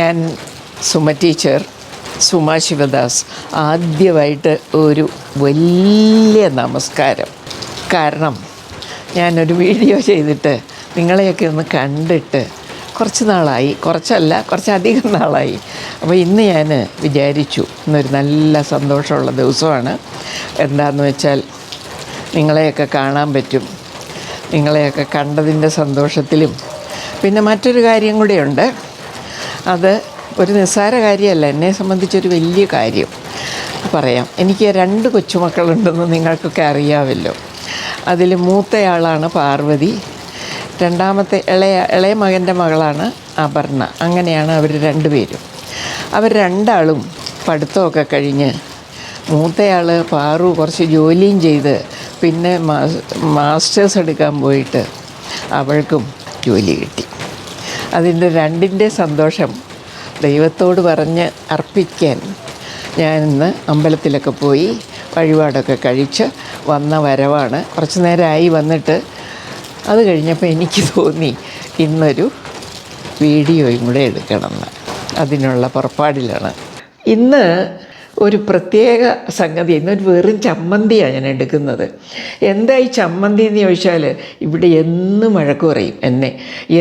ഞാൻ സുമ ടീച്ചർ സുമ ശിവദാസ് ആദ്യമായിട്ട് ഒരു വലിയ നമസ്കാരം. കാരണം ഞാനൊരു വീഡിയോ ചെയ്തിട്ട് നിങ്ങളെയൊക്കെ ഒന്ന് കണ്ടിട്ട് കുറച്ച് നാളായി കുറച്ചല്ല കുറച്ചധികം നാളായി. അപ്പോൾ ഇന്ന് ഞാൻ വിചാരിച്ചു ഇന്നൊരു നല്ല സന്തോഷമുള്ള ദിവസമാണ്. എന്താണെന്ന് വെച്ചാൽ നിങ്ങളെയൊക്കെ കാണാൻ പറ്റും. നിങ്ങളെയൊക്കെ കണ്ടതിന്റെ സന്തോഷത്തിലും. പിന്നെ മറ്റൊരു കാര്യം കൂടെയുണ്ട്. അത് ഒരു നിസ്സാര കാര്യമല്ല. എന്നെ സംബന്ധിച്ചൊരു വലിയ കാര്യം. പറയാം. എനിക്ക് രണ്ട് കൊച്ചുമക്കളുണ്ടെന്ന് നിങ്ങൾക്കൊക്കെ അറിയാമല്ലോ. അതിൽ മൂത്തയാളാണ് പാർവതി. രണ്ടാമത്തെ ഇളയ ഇളയ മകന്റെ മകളാണ് അപർണ. അങ്ങനെയാണ് അവർ രണ്ടുപേരും. അവർ രണ്ടാളും പഠിത്തമൊക്കെ കഴിഞ്ഞ് മൂത്തയാൾ പാറു കുറച്ച് ജോലിയും ചെയ്ത് പിന്നെ മാസ്റ്റേഴ്സ് എടുക്കാൻ പോയിട്ട് അവൾക്കും ജോലി കിട്ടി. അതിന്റെ രണ്ടിന്റെ സന്തോഷം ദൈവത്തോട് പറഞ്ഞ് അർപ്പിക്കാൻ ഞാൻ ഇന്ന് അമ്പലത്തിലൊക്കെ പോയി വഴിപാടൊക്കെ കഴിച്ച് വന്ന വരവാണ്. കുറച്ച് നേരമായി വന്നിട്ട് അത് കഴിഞ്ഞപ്പോൾ എനിക്ക് തോന്നി ഇന്നൊരു വീഡിയോയും കൂടെ എടുക്കണമെന്ന്. അതിനുള്ള പുറപ്പാടിലാണ്. ഇന്ന് ഒരു പ്രത്യേക സംഗതി. ഇന്നൊരു വെറും ചമ്മന്തിയാണ് ഞാൻ എടുക്കുന്നത്. എന്താ ഈ ചമ്മന്തി എന്ന് ചോദിച്ചാൽ ഇവിടെ എന്നും മഴക്ക് പറയും എന്നെ.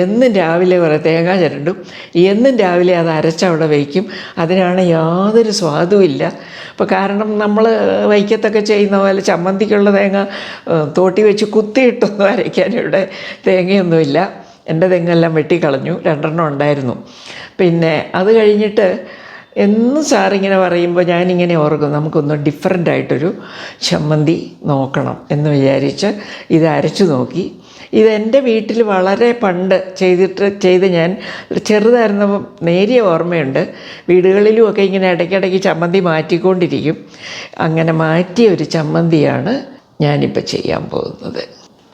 എന്നും രാവിലെ പറയും തേങ്ങ ചിരണ്ടും എന്നും രാവിലെ അത് അരച്ചവിടെ വയ്ക്കും. അതിനാണ് യാതൊരു സ്വാദുമില്ല അപ്പോൾ കാരണം നമ്മൾ വൈക്കത്തൊക്കെ ചെയ്യുന്ന പോലെ ചമ്മന്തിക്കുള്ള തേങ്ങ തോട്ടി വെച്ച് കുത്തിയിട്ടൊന്നും അരയ്ക്കാൻ ഇവിടെ തേങ്ങയൊന്നുമില്ല. എന്റെ തെങ്ങെല്ലാം വെട്ടിക്കളഞ്ഞു രണ്ടെണ്ണം ഉണ്ടായിരുന്നു. പിന്നെ അത് കഴിഞ്ഞിട്ട് എന്നും സാറിങ്ങനെ പറയുമ്പോൾ ഞാനിങ്ങനെ ഓർക്കും നമുക്കൊന്ന് ഡിഫറെന്റ് ആയിട്ടൊരു ചമ്മന്തി നോക്കണം എന്ന് വിചാരിച്ച് ഇത് അരച്ചു നോക്കി. ഇതെന്റെ വീട്ടിൽ വളരെ പണ്ട് ചെയ്തിട്ട് ചെയ്ത് ഞാൻ ചെറുതായിരുന്നപ്പം നേരിയ ഓർമ്മയുണ്ട്. വീടുകളിലുമൊക്കെ ഇങ്ങനെ ഇടയ്ക്കിടയ്ക്ക് ചമ്മന്തി മാറ്റിക്കൊണ്ടിരിക്കും. അങ്ങനെ മാറ്റിയ ഒരു ചമ്മന്തിയാണ് ഞാനിപ്പോൾ ചെയ്യാൻ പോകുന്നത്.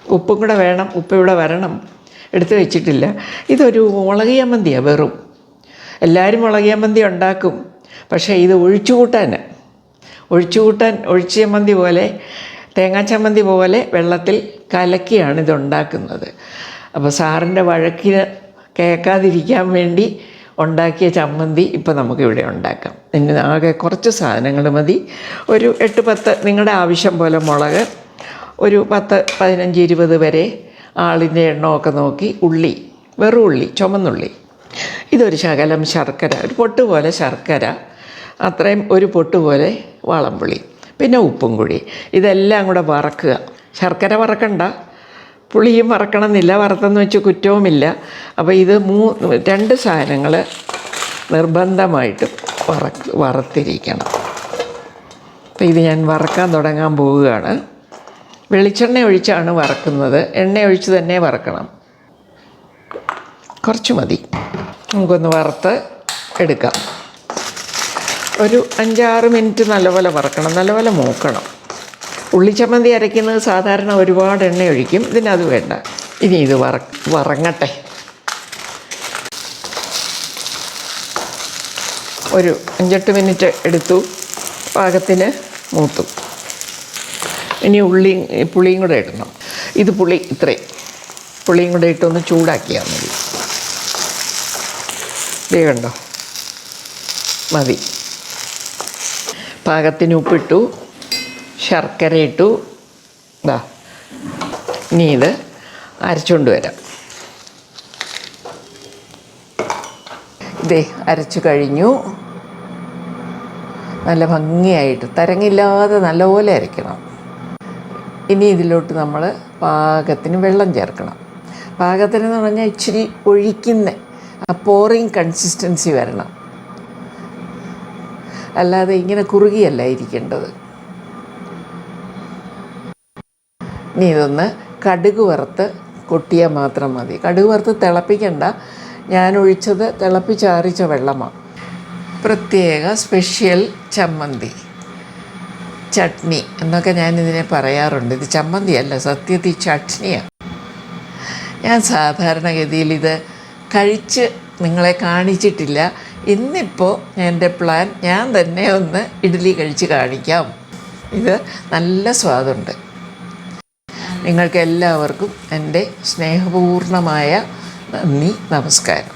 ഉപ്പും കൂടെ വേണം. ഉപ്പ് ഇവിടെ വരണം. എടുത്തു വെച്ചിട്ടില്ല. ഇതൊരു മുളക് ചമ്മന്തിയാണ് വെറും. എല്ലാവരും മുളക് ചമ്മന്തി ഉണ്ടാക്കും. പക്ഷേ ഇത് ഒഴിച്ചു കൂട്ടാൻ ഒഴിച്ചു കൂട്ടാൻ ഒഴിച്ചു ചമ്മന്തി പോലെ തേങ്ങാച്ചമ്മന്തി പോലെ വെള്ളത്തിൽ കലക്കിയാണ് ഇത് ഉണ്ടാക്കുന്നത്. അപ്പോൾ സാറിന്റെ വഴക്കിന് കേൾക്കാതിരിക്കാൻ വേണ്ടി ഉണ്ടാക്കിയ ചമ്മന്തി ഇപ്പോൾ നമുക്കിവിടെ ഉണ്ടാക്കാം. ഇനി ആകെ കുറച്ച് സാധനങ്ങൾ മതി. ഒരു എട്ട് പത്ത് നിങ്ങളുടെ ആവശ്യം പോലെ മുളക് ഒരു പത്ത് പതിനഞ്ച് ഇരുപത് വരെ ആളിന്റെ എണ്ണമൊക്കെ നോക്കി ഉള്ളി വെറും ഉള്ളി ചുമന്നുള്ളി. ഇതൊരു ശകലം ശർക്കര ഒരു പൊട്ട് പോലെ ശർക്കര അത്രയും ഒരു പൊട്ട് പോലെ വളംപുളി പിന്നെ ഉപ്പും കൂടി. ഇതെല്ലാം കൂടെ വറക്കുക. ശർക്കര വറക്കണ്ട. പുളിയും വറക്കണമെന്നില്ല വറുത്തെന്ന് വെച്ച് കുറ്റവുമില്ല. അപ്പോൾ ഇത് മൂ രണ്ട് സാധനങ്ങൾ നിർബന്ധമായിട്ടും വറ വറുത്തിരിക്കണം. അപ്പോൾ ഇത് ഞാൻ വറക്കാൻ തുടങ്ങാൻ പോവുകയാണ്. വെളിച്ചെണ്ണ ഒഴിച്ചാണ് വറക്കുന്നത്. എണ്ണ ഒഴിച്ച് തന്നെ വറക്കണം. കുറച്ച് മതി. നമുക്കൊന്ന് വറുത്ത് എടുക്കാം. ഒരു അഞ്ചാറ് മിനിറ്റ് നല്ലപോലെ വറക്കണം നല്ലപോലെ മൂക്കണം. ഉള്ളിച്ചമ്മന്തി അരയ്ക്കുന്നത് സാധാരണ ഒരുപാട് എണ്ണ ഒഴിക്കും ഇതിനത് വേണ്ട. ഇനി ഇത് വറ വറങ്ങട്ടെ. ഒരു അഞ്ചെട്ട് മിനിറ്റ് എടുത്തു പാകത്തിന് മൂത്തു. ഇനി ഉള്ളി പുളിയും കൂടെ ഇടണം. ഇത് പുളി ഇത്രയും. പുളിയും കൂടെ ഇട്ടൊന്ന് ചൂടാക്കിയാൽ മതി. ദേ കണ്ടോ? മതി. പാകത്തിന് ഉപ്പിട്ടു ശർക്കര ഇട്ടു. ഇതാ ഇനി ഇത് അരച്ചുകൊണ്ട് വരാം. ഇതേ അരച്ചു കഴിഞ്ഞു. നല്ല ഭംഗിയായിട്ട് തരങ്ങില്ലാതെ നല്ലപോലെ അരയ്ക്കണം. ഇനി ഇതിലോട്ട് നമ്മൾ പാകത്തിന് വെള്ളം ചേർക്കണം. പാകത്തിന് എന്ന് പറഞ്ഞാൽ ഇച്ചിരി ഒഴിക്കുന്ന ആ പോറിങ് കൺസിസ്റ്റൻസി വരണം. അല്ലാതെ ഇങ്ങനെ കുറുകിയല്ല ഇരിക്കേണ്ടത്. ഇനി ഇതൊന്ന് കടുക് വറുത്ത് കൊട്ടിയാൽ മാത്രം മതി. കടുക് വറുത്ത് തിളപ്പിക്കണ്ട. ഞാൻ ഒഴിച്ചത് തിളപ്പിച്ചാറിച്ച വെള്ളമാണ്. പ്രത്യേക സ്പെഷ്യൽ ചമ്മന്തി. ചട്നി എന്നൊക്കെ ഞാൻ ഇതിനെ പറയാറുണ്ട്. ഇത് ചമ്മന്തിയല്ല സത്യത്തിൽ ചട്നിയാണ്. ഞാൻ സാധാരണഗതിയിൽ ഇത് കഴിച്ച് നിങ്ങളെ കാണിച്ചിട്ടില്ല. ഇന്നിപ്പോൾ എന്റെ പ്ലാൻ ഞാൻ തന്നെ ഒന്ന് ഇഡ്ഡലി കഴിച്ച് കാണിക്കാം. ഇത് നല്ല സ്വാദുണ്ട്. നിങ്ങൾക്ക് എല്ലാവർക്കും എന്റെ സ്നേഹപൂർണമായ നന്ദി നമസ്കാരം.